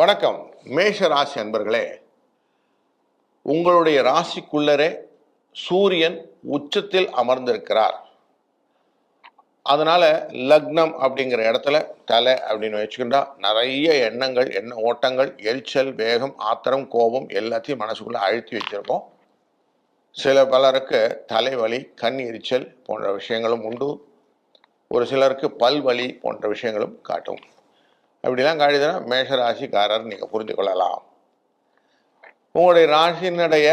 வணக்கம். மேஷ ராசி அன்பர்களே உங்களுடைய ராசிக்குள்ளரே சூரியன் உச்சத்தில் அமர்ந்திருக்கிறார். அதனால லக்னம் அப்படிங்கிற இடத்துல தலை அப்படின்னு வச்சுக்கிட்டா நிறைய எண்ணங்கள் எண்ண ஓட்டங்கள் எரிச்சல் வேகம் ஆத்திரம் கோபம் எல்லாத்தையும் மனசுக்குள்ள அழுத்தி வச்சிருக்கோம். சில பலருக்கு தலைவலி கண் எரிச்சல் போன்ற விஷயங்களும் உண்டு. ஒரு சிலருக்கு பல்வலி போன்ற விஷயங்களும் காட்டும். அப்படிலாம் காட்டுதுன்னா மேஷ ராசிக்காரர் நீங்கள் புரிந்து கொள்ளலாம். உங்களுடைய ராசியினுடைய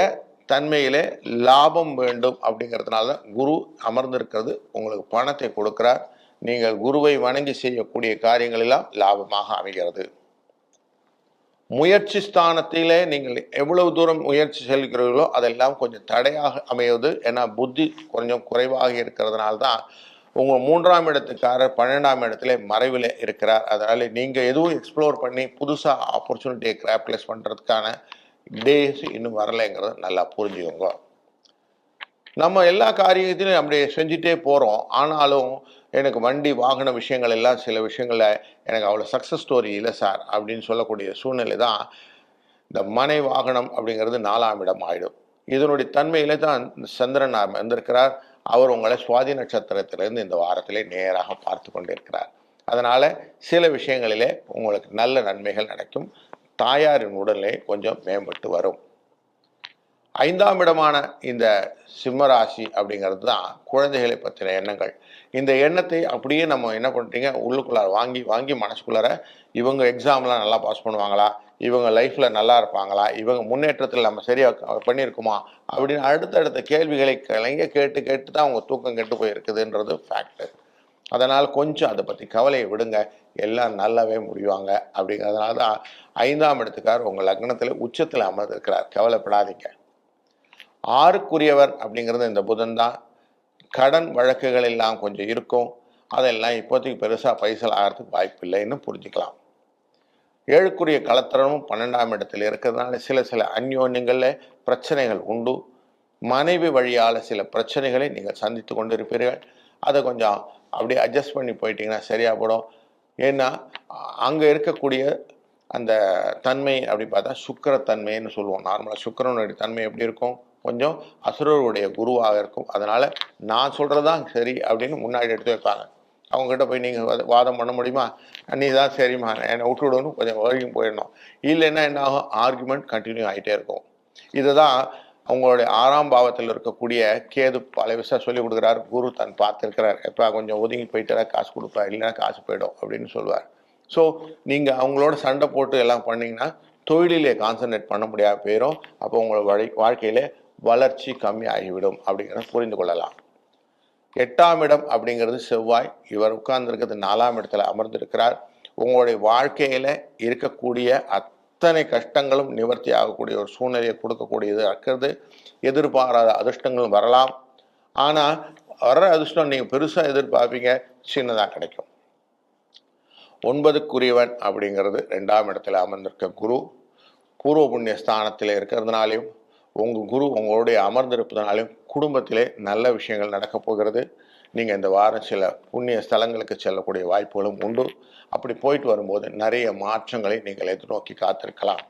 தன்மையிலே லாபம் வேண்டும் அப்படிங்கிறதுனால தான் குரு அமர்ந்திருக்கிறது உங்களுக்கு பணத்தை கொடுக்கிறார். நீங்கள் குருவை வணங்கி செய்யக்கூடிய காரியங்கள் எல்லாம் லாபமாக அமைகிறது. முயற்சி ஸ்தானத்திலே நீங்கள் எவ்வளவு தூரம் முயற்சி செல்கிறீர்களோ அதெல்லாம் கொஞ்சம் தடையாக அமையுது ஏன்னா புத்தி கொஞ்சம் குறைவாக இருக்கிறதுனால தான் உங்கள் மூன்றாம் இடத்துக்காரர் பன்னெண்டாம் இடத்துல மறைவில் இருக்கிறார். அதனால் நீங்கள் எதுவும் எக்ஸ்ப்ளோர் பண்ணி புதுசாக ஆப்பர்ச்சுனிட்டியை கிராப்லைஸ் பண்ணுறதுக்கான டேஸ் இன்னும் வரலைங்கிறத நல்லா புரிஞ்சுக்கோங்க. நம்ம எல்லா காரியத்திலையும் அப்படி செஞ்சுட்டே போகிறோம் ஆனாலும் எனக்கு வண்டி வாகன விஷயங்கள் எல்லாம் சில விஷயங்களில் எனக்கு அவ்வளோ சக்ஸஸ் ஸ்டோரி இல்லை சார் அப்படின்னு சொல்லக்கூடிய சூழ்நிலை தான் இந்த மனை வாகனம் அப்படிங்கிறது நாலாம் இடம் ஆகிடும் இதனுடைய தன்மையில் தான் சந்திரன் வந்திருக்கிறார். அவர் உங்களை சுவாதி நட்சத்திரத்திலிருந்து இந்த வாரத்திலே நேராக பார்த்து கொண்டிருக்கிறார். அதனால் சில விஷயங்களிலே உங்களுக்கு நல்ல நன்மைகள் நடக்கும். தாயாரின் உடல்நிலை கொஞ்சம் மேம்பட்டு வரும். ஐந்தாம் இடமான இந்த சிம்மராசி அப்படிங்கிறது தான் குழந்தைகளை பற்றின எண்ணங்கள். இந்த எண்ணத்தை அப்படியே நம்ம என்ன பண்ணுறீங்க உள்ளுக்குள்ளார வாங்கி வாங்கி மனசுக்குள்ளார இவங்க எக்ஸாம்லாம் நல்லா பாஸ் பண்ணுவாங்களா? இவங்க லைஃப்பில் நல்லா இருப்பாங்களா? இவங்க முன்னேற்றத்தில் நம்ம சரியாக பண்ணியிருக்குமா? அப்படின்னு அடுத்தடுத்த கேள்விகளை கலைங்க கேட்டு கேட்டு தான் அவங்க தூக்கம் கெட்டு போயிருக்குதுன்றது ஃபேக்ட் அதனால் கொஞ்சம் அதை பற்றி கவலையை விடுங்க. எல்லாம் நல்லாவே முடிவாங்க அப்படிங்கிறதுனால தான் ஐந்தாம் இடத்துக்கார் உங்கள் லக்னத்தில் உச்சத்தில் அமர்ந்திருக்கிறார். கவலைப்படாதீங்க. ஆறுக்குரியவர் அப்படிங்கிறது இந்த புதன் தான். கடன் வழக்குகள் எல்லாம் கொஞ்சம் இருக்கும். அதெல்லாம் இப்போதைக்கு பெருசாக பைசல் ஆகிறதுக்கு வாய்ப்பு இல்லைன்னு புரிஞ்சுக்கலாம். ஏழுக்குரிய கலத்திரமும் பன்னெண்டாம் இடத்தில் இருக்கிறதுனால சில சில அந்யோன்யங்களில் பிரச்சனைகள் உண்டு. மனைவி வழியால் சில பிரச்சனைகளை நீங்கள் சந்தித்து கொண்டிருப்பீர்கள். அதை கொஞ்சம் அப்படியே அட்ஜஸ்ட் பண்ணி போயிட்டீங்கன்னா சரியாக போடும். ஏன்னா அங்கே இருக்கக்கூடிய அந்த தன்மை அப்படி பார்த்தா சுக்கரத்தன்மைன்னு சொல்லுவோம். நார்மலாக சுக்கரனுடைய தன்மை எப்படி இருக்கும்? கொஞ்சம் அசுரருடைய குருவாக இருக்கும். அதனால நான் சொல்றதுதான் சரி அப்படின்னு முன்னாடி எடுத்து வைப்பாங்க. அவங்ககிட்ட போய் நீங்கள் வாதம் பண்ண முடியுமா? நீ தான் சரிம்மா என்னை விட்டுவிடணும் கொஞ்சம் வரைக்கும் போயிடணும். இல்லைன்னா என்ன ஆகும்? ஆர்குமெண்ட் கண்டினியூ ஆகிட்டே இருக்கும். இதுதான் அவங்களுடைய ஆறாம் பாவத்தில் இருக்கக்கூடிய கேது பல விஷயம் சொல்லி கொடுக்குறாரு. குரு தான் பார்த்துருக்கிறார். எப்போ கொஞ்சம் ஒதுங்கி போயிட்டா காசு கொடுப்பா இல்லைன்னா காசு போயிடும் அப்படின்னு சொல்லுவார் ஸோ நீங்கள் அவங்களோட சண்டை போட்டு எல்லாம் பண்ணீங்கன்னா தொழிலிலே கான்சன்ட்ரேட் பண்ண முடியாத போயிடும் அப்போ உங்களோட வழி வாழ்க்கையிலே வளர்ச்சி கம்மி ஆகிவிடும் அப்படிங்கிறத புரிந்து கொள்ளலாம். எட்டாம் இடம் அப்படிங்கிறது செவ்வாய். இவர் உட்கார்ந்துருக்கிறது நாலாம் இடத்துல அமர்ந்திருக்கிறார். உங்களுடைய வாழ்க்கையில் இருக்கக்கூடிய அத்தனை கஷ்டங்களும் நிவர்த்தி ஆகக்கூடிய ஒரு சூழ்நிலையை கொடுக்கக்கூடியது இருக்கிறது. எதிர்பாராத அதிர்ஷ்டங்களும் வரலாம். ஆனால் வர்ற அதிர்ஷ்டம் நீங்கள் பெருசாக எதிர்பார்ப்பீங்க சின்னதாக கிடைக்கும். ஒன்பதுக்குரியவன் அப்படிங்கிறது ரெண்டாம் இடத்துல அமர்ந்திருக்க குரு. பூர்வ புண்ணிய ஸ்தானத்தில் இருக்கிறதுனாலையும் உங்கள் குரு உங்களுடைய அமர்ந்திருப்பதனாலையும் குடும்பத்திலே நல்ல விஷயங்கள் நடக்கப் போகிறது. நீங்கள் இந்த வாரம் சில புண்ணிய ஸ்தலங்களுக்கு செல்லக்கூடிய வாய்ப்புகளும் உண்டு. அப்படி போயிட்டு வரும்போது நிறைய மாற்றங்களை நீங்கள் எதிர்நோக்கி காத்திருக்கலாம்.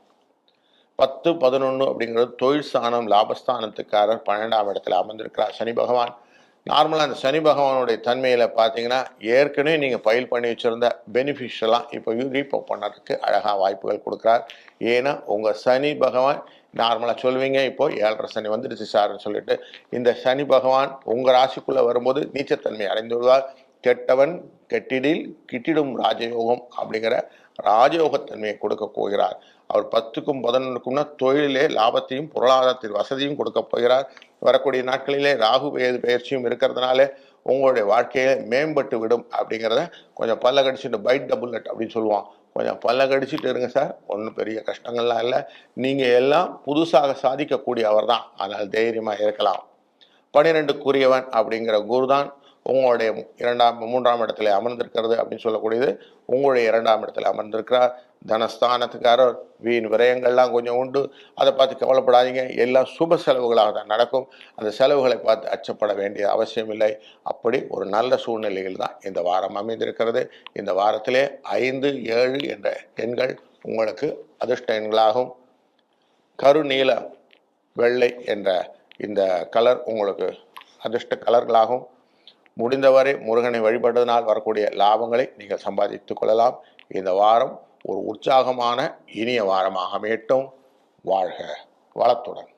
பத்து பதினொன்று அப்படிங்கிறது தொழில் ஸ்தானம் லாபஸ்தானத்துக்காரர் பன்னெண்டாம் இடத்துல அமர்ந்திருக்கிறார். சனி பகவான் நார்மலாக அந்த சனி பகவானுடைய தன்மையில் பார்த்தீங்கன்னா ஏற்கனவே நீங்கள் பயில் பண்ணி வச்சுருந்த பெனிஃபிஷியலாம் இப்போ ரீப்போ பண்ணுறதுக்கு அழகாக வாய்ப்புகள் கொடுக்குறார். ஏன்னா உங்கள் சனி பகவான் நார்மலாக சொல்லுவீங்க இப்போது ஏழரை சனி வந்துடுச்சு சார்னு சொல்லிட்டு இந்த சனி பகவான் உங்கள் ராசிக்குள்ளே வரும்போது நீச்சத்தன்மை அடைந்து விடுவார். கெட்டவன் கெட்டிடில் கிட்டிடும் ராஜயோகம் அப்படிங்கிற ராஜயோகத்தன்மையை கொடுக்க போகிறார். அவர் பத்துக்கும் பதினொன்றுக்கும்னா தொழிலே லாபத்தையும் பொருளாதாரத்தில் வசதியும் கொடுக்க போகிறார். வரக்கூடிய நாட்களிலே ராகு பெயர் பயிற்சியும் இருக்கிறதுனால உங்களுடைய வாழ்க்கையை மேம்பட்டு விடும் அப்படிங்கிறத கொஞ்சம் பல்ல கடிச்சிட்டு பைட் டபுள் நெட் அப்படின்னு சொல்லுவான். கொஞ்சம் பல்ல கடிச்சிட்டு இருங்க சார். ஒன்றும் பெரிய கஷ்டங்கள்லாம் இல்லை. நீங்கள் எல்லாம் புதுசாக சாதிக்கக்கூடிய அவர் தான் அதனால் தைரியமாக இருக்கலாம். பனிரெண்டுக்குரியவன் அப்படிங்கிற குரு தான் உங்களுடைய இரண்டாம் மூன்றாம் இடத்துல அமர்ந்திருக்கிறது அப்படின்னு சொல்லக்கூடியது உங்களுடைய இரண்டாம் இடத்துல அமர்ந்திருக்கிறார். தனஸ்தானத்துக்காரர் வீண் விரயங்கள்லாம் கொஞ்சம் உண்டு. அதை பார்த்து கவலைப்படாதீங்க. எல்லாம் சுப செலவுகளாக தான் நடக்கும். அந்த செலவுகளை பார்த்து அச்சப்பட வேண்டிய அவசியம் இல்லை. அப்படி ஒரு நல்ல சூழ்நிலையில் தான் இந்த வாரம் அமைந்திருக்கிறது. இந்த வாரத்திலே ஐந்து ஏழு என்ற எண்கள் உங்களுக்கு அதிர்ஷ்ட எண்களாகும். கருநீல வெள்ளை என்ற இந்த கலர் உங்களுக்கு அதிர்ஷ்ட கலர்களாகும். முடிந்தவரை முருகனை வழிபட்டதனால் வரக்கூடிய லாபங்களை நீங்கள் சம்பாதித்துக் கொள்ளலாம். இந்த வாரம் ஒரு உற்சாகமான இனிய வாரமாக அமையட்டும். வாழ்க வளத்துடன்.